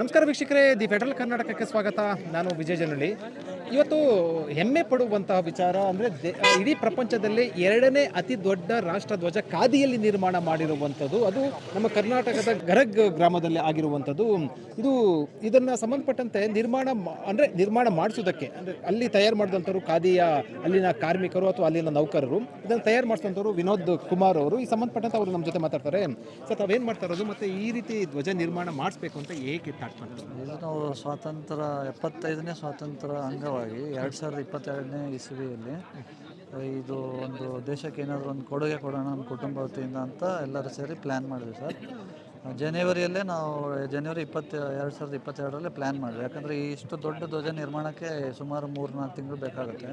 ನಮಸ್ಕಾರ ವೀಕ್ಷಕರೇ, the federal ಕರ್ನಾಟಕಕ್ಕೆ ಸ್ವಾಗತ. ನಾನು ವಿಜಯ ಜನಳ್ಳಿ ಇವತ್ತು ಹೆಮ್ಮೆ ಪಡುವಂತಹ ವಿಚಾರ ಅಂದರೆ ಇಡೀ ಪ್ರಪಂಚದಲ್ಲಿ ಎರಡನೇ ಅತಿ ದೊಡ್ಡ ರಾಷ್ಟ್ರಧ್ವಜ ಖಾದಿಯಲ್ಲಿ ನಿರ್ಮಾಣ ಮಾಡಿರುವಂಥದ್ದು. ಅದು ನಮ್ಮ ಕರ್ನಾಟಕದ ಗರಗ್ ಗ್ರಾಮದಲ್ಲಿ ಆಗಿರುವಂಥದ್ದು. ಇದು ಇದನ್ನು ಸಂಬಂಧಪಟ್ಟಂತೆ ನಿರ್ಮಾಣ ಅಂದರೆ ನಿರ್ಮಾಣ ಮಾಡಿಸೋದಕ್ಕೆ ಅಂದರೆ ಅಲ್ಲಿ ತಯಾರು ಮಾಡಿದಂಥವ್ರು ಖಾದಿಯ ಅಲ್ಲಿನ ಕಾರ್ಮಿಕರು ಅಥವಾ ಅಲ್ಲಿನ ನೌಕರರು, ಇದನ್ನು ತಯಾರು ಮಾಡಿಸಿದಂಥವ್ರು ವಿನೋದ್ ಕುಮಾರ್ ಅವರು. ಈ ಸಂಬಂಧಪಟ್ಟಂತೆ ಅವರು ನಮ್ಮ ಜೊತೆ ಮಾತಾಡ್ತಾರೆ. ಸರ್, ತಾವೇನು ಮಾಡ್ತಾ ಇರೋದು? ಮತ್ತು ಈ ರೀತಿ ಧ್ವಜ ನಿರ್ಮಾಣ ಮಾಡಿಸ್ಬೇಕು ಅಂತ ಏಕೆ ಇದು ನಾವು ಸ್ವಾತಂತ್ರ್ಯ ಎಪ್ಪತ್ತೈದನೇ ಸ್ವಾತಂತ್ರ್ಯ ಅಂಗವಾಗಿ ಎರಡು ಸಾವಿರದ ಇಪ್ಪತ್ತೆರಡನೇ ಇಸವಿಯಲ್ಲಿ, ಇದು ಒಂದು ದೇಶಕ್ಕೆ ಏನಾದರೂ ಒಂದು ಕೊಡುಗೆ ಕೊಡೋಣ ನಮ್ಮ ಕುಟುಂಬ ವತಿಯಿಂದ ಅಂತ ಎಲ್ಲರೂ ಸೇರಿ ಪ್ಲ್ಯಾನ್ ಮಾಡಿದ್ವಿ ಸರ್. ಜನವರಿಯಲ್ಲೇ ನಾವು ಜನವರಿ ಇಪ್ಪತ್ತ, ಎರಡು ಸಾವಿರದ ಇಪ್ಪತ್ತೆರಡರಲ್ಲೇ ಪ್ಲ್ಯಾನ್ ಮಾಡಿದ್ವಿ. ಯಾಕಂದರೆ ಇಷ್ಟು ದೊಡ್ಡ ಧ್ವಜ ನಿರ್ಮಾಣಕ್ಕೆ ಸುಮಾರು ಮೂರು ನಾಲ್ಕು ತಿಂಗಳು ಬೇಕಾಗುತ್ತೆ.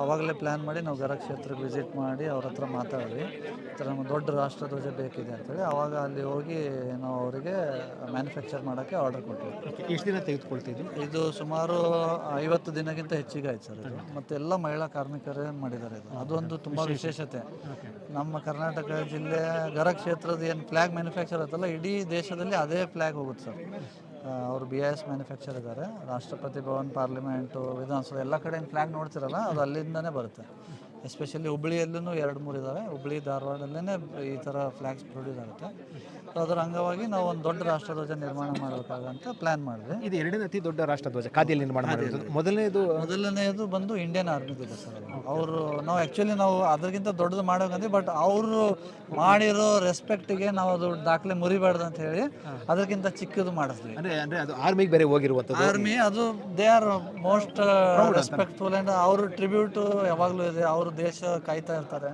ಆವಾಗಲೇ ಪ್ಲ್ಯಾನ್ ಮಾಡಿ ನಾವು ಗರ ಕ್ಷೇತ್ರಕ್ಕೆ ವಿಸಿಟ್ ಮಾಡಿ ಅವ್ರ ಹತ್ರ ಮಾತಾಡಿದ್ವಿ ಈ ಥರ ನಮ್ಗೆ ದೊಡ್ಡ ರಾಷ್ಟ್ರಧ್ವಜ ಬೇಕಿದೆ ಅಂತೇಳಿ ಆವಾಗ ಅಲ್ಲಿ ಹೋಗಿ ನಾವು ಅವರಿಗೆ ಮ್ಯಾನುಫ್ಯಾಕ್ಚರ್ ಮಾಡೋಕ್ಕೆ ಆರ್ಡರ್ ಕೊಟ್ಟಿದ್ವಿ ಎಷ್ಟು ದಿನ ತೆಗೆದುಕೊಳ್ತಿದ್ವಿ ಇದು ಸುಮಾರು ಐವತ್ತು ದಿನಕ್ಕಿಂತ ಹೆಚ್ಚಿಗೆ ಆಯ್ತು ಸರ್ ಇದು. ಮತ್ತು ಎಲ್ಲ ಮಹಿಳಾ ಕಾರ್ಮಿಕರೇ ಮಾಡಿದ್ದಾರೆ ಇದು. ಅದೊಂದು ತುಂಬ ವಿಶೇಷತೆ. ನಮ್ಮ ಕರ್ನಾಟಕ ಜಿಲ್ಲೆ ಗರ ಕ್ಷೇತ್ರದ ಏನು ಫ್ಲ್ಯಾಗ್ ಮ್ಯಾನುಫ್ಯಾಕ್ಚರ್ ಆಯ್ತಲ್ಲ ಇಡೀ ದೇಶದಲ್ಲಿ ಅದೇ ಫ್ಲ್ಯಾಗ್ ಹೋಗುತ್ತೆ ಸರ್. ಅವರು ಬಿ ಎಸ್ ಮ್ಯಾನುಫ್ಯಾಕ್ಚರ್ ಇದ್ದಾರೆ ರಾಷ್ಟ್ರಪತಿ ಭವನ್ ಪಾರ್ಲಿಮೆಂಟು ವಿಧಾನಸೌಧ, ಎಲ್ಲ ಕಡೆ ಫ್ಲ್ಯಾಗ್ ನೋಡ್ತಿರಲ್ಲ, ಅದು ಅಲ್ಲಿಂದನೇ ಬರುತ್ತೆ. ಎಸ್ಪೆಷಲಿ ಹುಬ್ಳಿಯಲ್ಲೂ ಎರಡು ಮೂರು ಇದ್ದಾವೆ ಹುಬ್ಳಿ ಧಾರವಾಡಲ್ಲೇ ಈ ಥರ ಫ್ಲ್ಯಾಗ್ಸ್ ಪ್ರೊಡ್ಯೂಸ್ ಆಗುತ್ತೆ. ಸೊ ಅದರ ಅಂಗವಾಗಿ ನಾವು ಒಂದು ದೊಡ್ಡ ರಾಷ್ಟ್ರಧ್ವಜ ನಿರ್ಮಾಣ ಮಾಡಬೇಕಾಗಂತ ಪ್ಲ್ಯಾನ್ ಮಾಡಿದೆ ಇದು ಎರಡನೇ ಅತಿ ದೊಡ್ಡ ರಾಷ್ಟ್ರಧ್ವಜ ಖಾದಿಯಲ್ಲಿ ನಿರ್ಮಾಣ ಮಾಡಿರೋದು. ಮೊದಲನೇದು ಮೊದಲನೆಯದು ಬಂದು ಇಂಡಿಯನ್ ಆರ್ಮಿದಿದೆ ಸರ್ ಅವರು ನಾವು ಆ್ಯಕ್ಚುಲಿ ನಾವು ಅದಕ್ಕಿಂತ ದೊಡ್ಡದು ಮಾಡೋಕಂದ್ವಿ ಬಟ್ ಅವರು ಮಾಡಿರೋ ರೆಸ್ಪೆಕ್ಟಿಗೆ ನಾವು ಅದು ದಾಖಲೆ ಮುರಿಬಾರ್ದು ಅಂತ ಹೇಳಿ ಅದಕ್ಕಿಂತ ಚಿಕ್ಕದು ಮಾಡಿಸ್ತೀವಿ ಅಂದರೆ ಅಂದರೆ ಅದು ಆರ್ಮಿಗೆ ಬೇರೆ ಹೋಗಿರುವಂಥದ್ದು. ಆರ್ಮಿ ಅದು they are most respectful and ಅವರು ಟ್ರಿಬ್ಯೂಟ್ ಯಾವಾಗಲೂ ಇದೆ. ಅವ್ರ ದೇಶ ಕಾಯ್ತಾ ಇರ್ತಾರೆ.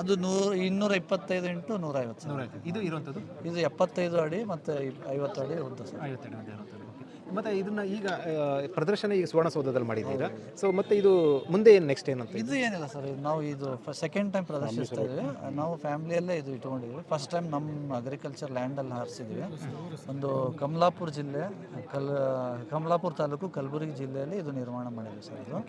ಅದು ನೂರ ಇನ್ನೂರ ಇಪ್ಪತ್ತೈದು ಇಂಟು ನೂರ ಐವತ್ತು ಇದು ಇರುವಂಥದ್ದು ಇದು ಎಪ್ಪತ್ತೈದು ಅಡಿ ಮತ್ತೆ ಐವತ್ತು ಅಡಿ ಉದ್ದ ಸರ್. ಐವತ್ತು ಅಡಿ. ಮತ್ತೆ ಇದನ್ನ ಈಗ ಪ್ರದರ್ಶನ ಈಗ ಸುವರ್ಣಸೌಧದಲ್ಲಿ ಮಾಡಿದ್ದೀರಾ? ಸೊ ಮತ್ತೆ ಇದು ಮುಂದೆ ಏನು ನೆಕ್ಸ್ಟ್ ಏನಂತ ಇದು ಏನಿಲ್ಲ ಸರ್ ಇದು ನಾವು ಇದು ಸೆಕೆಂಡ್ ಟೈಮ್ ಪ್ರದರ್ಶಿಸ್ತಾ ಇದ್ದೀವಿ ನಾವು ಫ್ಯಾಮಿಲಿಯಲ್ಲೇ ಇದು ಇಟ್ಕೊಂಡಿದ್ವಿ ಫಸ್ಟ್ ಟೈಮ್ ನಮ್ಮ ಅಗ್ರಿಕಲ್ಚರ್ ಲ್ಯಾಂಡಲ್ಲಿ ಹಾರಿಸಿದ್ವಿ. ಒಂದು ಕಮಲಾಪುರ ಜಿಲ್ಲೆ ಕಲ್ ಕಮಲಾಪುರ ತಾಲೂಕು ಕಲಬುರಗಿ ಜಿಲ್ಲೆಯಲ್ಲಿ ಇದು ನಿರ್ಮಾಣ ಮಾಡಿದ್ವಿ ಸರ್ ಇದು.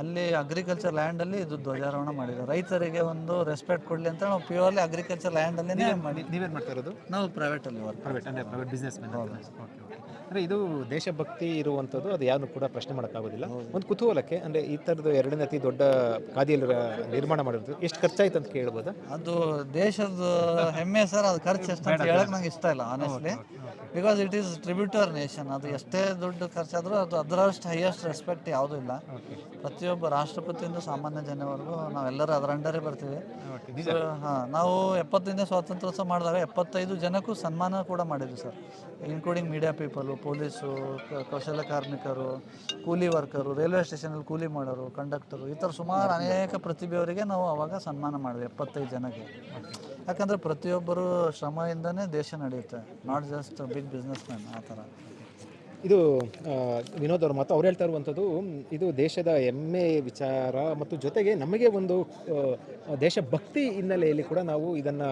ಅಲ್ಲಿ ಅಗ್ರಿಕಲ್ಚರ್ ಲ್ಯಾಂಡಲ್ಲಿ ಇದು ಧ್ವಜಾರೋಹಣ ಮಾಡಿದ್ರು. ರೈತರಿಗೆ ಒಂದು ರೆಸ್ಪೆಕ್ಟ್ ಕೊಡಲಿ ಅಂತ ನಾವು ಪ್ಯೂರ್ಲಿ ಅಗ್ರಿಕಲ್ಚರ್ ಲ್ಯಾಂಡಲ್ಲೇ ಮಾಡಿ ನೀವೇನು ಮಾಡ್ತಾ ಇರೋದು? ನಾವು ಪ್ರೈವೇಟಲ್ಲಿ ವರ್ಕ್ ಪ್ರೈವೇಟ್ ಅಂದರೆ ಪ್ರೈವೇಟ್ ಬಿಸ್ನೆಸ್ ಮ್ಯಾನ್ ಅಂದರೆ ಇದು ದೇಶಭಕ್ತಿ ಇರುವಂಥದ್ದು ಅದು ಯಾರು ಕೂಡ ಪ್ರಶ್ನೆ ಮಾಡೋಕ್ಕಾಗೋದಿಲ್ಲ. ಒಂದು ಕುತೂಹಲಕ್ಕೆ ಅಂದರೆ ಈ ಥರದ್ದು ಎರಡನೇ ಅತಿ ದೊಡ್ಡ ಖಾದಿಯಲ್ಲಿ ನಿರ್ಮಾಣ ಮಾಡಿರೋದು ಎಷ್ಟು ಖರ್ಚಾಯ್ತು ಅಂತ ಕೇಳ್ಬೋದು? ಅದು ದೇಶದ ಹೆಮ್ಮೆ ಸರ್ ಅದು ಖರ್ಚು ಎಷ್ಟು ಅಂತ ಹೇಳಕ್ ನಂಗೆ ಇಷ್ಟ ಇಲ್ಲ honestly because it is tribute to nation ಅದು ಎಷ್ಟೇ ದೊಡ್ಡ ಖರ್ಚಾದರೂ ಅದು ಅದರಷ್ಟು ಹೈಯೆಸ್ಟ್ ರೆಸ್ಪೆಕ್ಟ್ ಯಾವುದೂ ಇಲ್ಲ. ಪ್ರತಿಯೊಬ್ಬ ರಾಷ್ಟ್ರಪತಿಯಿಂದ ಸಾಮಾನ್ಯ ಜನವರೆಗೂ ನಾವೆಲ್ಲರೂ ಅದರ ಅಂಡರೇ ಬರ್ತೀವಿ. ಹಾಂ ನಾವು ಎಪ್ಪತ್ತೈದನೇ ಸ್ವಾತಂತ್ರ್ಯೋತ್ಸವ ಮಾಡಿದಾಗ ಎಪ್ಪತ್ತೈದು ಜನಕ್ಕೂ ಸನ್ಮಾನ ಕೂಡ ಮಾಡಿದ್ವಿ sir including media people police, ಕ- ಕೌಶಲ್ಯ ಕಾರ್ಮಿಕರು, ಕೂಲಿ ವರ್ಕರು, ರೈಲ್ವೆ ಸ್ಟೇಷನಲ್ಲಿ ಕೂಲಿ ಮಾಡೋರು, ಕಂಡಕ್ಟರು, ಈ ಥರ ಸುಮಾರು ಅನೇಕ ಪ್ರತಿಭೆಯವರಿಗೆ ನಾವು ಅವಾಗ ಸನ್ಮಾನ ಮಾಡಿದ್ವಿ, ಎಪ್ಪತ್ತೈದು ಜನಕ್ಕೆ. ಯಾಕಂದರೆ ಪ್ರತಿಯೊಬ್ಬರು ಶ್ರಮದಿಂದನೇ ದೇಶ ನಡೆಯುತ್ತೆ not just big business man ಆ ಥರ. ಇದು ವಿನೋದ್ ಅವ್ರ ಮಾತು ಅವ್ರು ಹೇಳ್ತಾ ಇರುವಂಥದ್ದು ಇದು ದೇಶದ ಹೆಮ್ಮೆ, ವಿಚಾರ ಮತ್ತು ಜೊತೆಗೆ ನಮಗೆ ಒಂದು ದೇಶಭಕ್ತಿ ಹಿನ್ನೆಲೆಯಲ್ಲಿ ಕೂಡ ನಾವು ಇದನ್ನು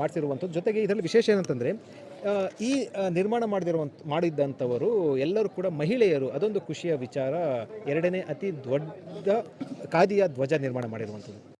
ಮಾಡ್ತಿರುವಂಥದ್ದು ಜೊತೆಗೆ ಇದರಲ್ಲಿ ವಿಶೇಷ ಏನಂತಂದರೆ ಈ ನಿರ್ಮಾಣ ಮಾಡಿದಿರುವಂಥ, ಮಾಡಿದ್ದಂಥವರು ಎಲ್ಲರೂ ಕೂಡ ಮಹಿಳೆಯರು. ಅದೊಂದು ಖುಷಿಯ ವಿಚಾರ. ಎರಡನೇ ಅತಿ ದೊಡ್ಡ ಖಾದಿಯ ಧ್ವಜ ನಿರ್ಮಾಣ ಮಾಡಿರುವಂಥದ್ದು.